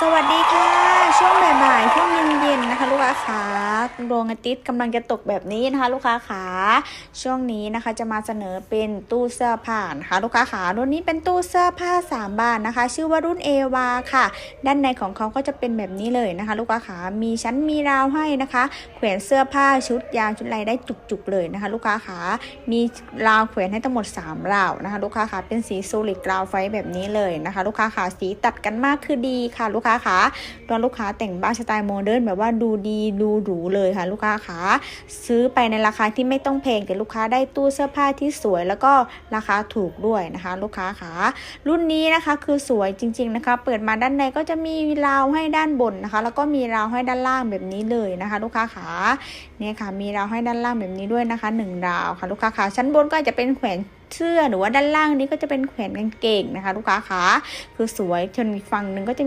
สวัสดีค่ะ ช่วงบ่ายๆช่วงเย็นๆนะคะ ลูกค้าดวงอาทิตย์กำลังจะตกแบบนี้นะคะ ลูกค้าขาช่วงนี้นะคะจะมาเสนอเป็นตู้เสื้อผ้านะคะลูกค้าขารุ่นนี้เป็นตู้เสื้อผ้า3บานนะคะ ชื่อว่ารุ่นเอวาค่ะ ด้านในของเขาก็จะเป็นแบบนี้เลยนะคะ ลูกค้าขามีชั้นมีราวให้นะคะ แขวนเสื้อผ้าชุดยาวชุดอะไรได้จุกๆเลยนะคะ ลูกค้าขามีราวแขวนให้ทั้งหมด 3 ราวนะคะ ลูกค้าขาเป็นสีโซลิดกราวไฟแบบนี้เลยนะคะ ลูกค้าขาสีตัดกันมากคือดีค่ะ ลูกค้าขาตอนลูกค้าแต่งบ้านสไตล์โมเดิร์นแบบว่าดูดีดูหรูเลยค่ะ ลูกค้าขาซื้อไปในราคาที่ไม่ต้องแพงแต่ลูกค้าได้ตู้เสื้อผ้าที่สวยแล้วก็ราคาถูกด้วยนะคะ ลูกค้าขารุ่นนี้นะคะคือสวยจริง ๆนะคะ เปิดมาด้านในก็จะมีราวให้ด้านบนนะคะ แล้วก็มีราวให้ด้านล่างแบบนี้เลยนะคะ ลูกค้าขาเนี่ยค่ะมีราวให้ด้านล่างแบบนี้ด้วยนะคะหนึ่งราวค่ะ ลูกค้าขาชั้นบนก็จจะเป็นแขวนเสื้อหรือว่าด้านล่างนี้ก็จะเป็นแขวนกางเกงนะคะ ลูกค้าขาคือสวยจนอีกฝั่งหนึ่งก็จะ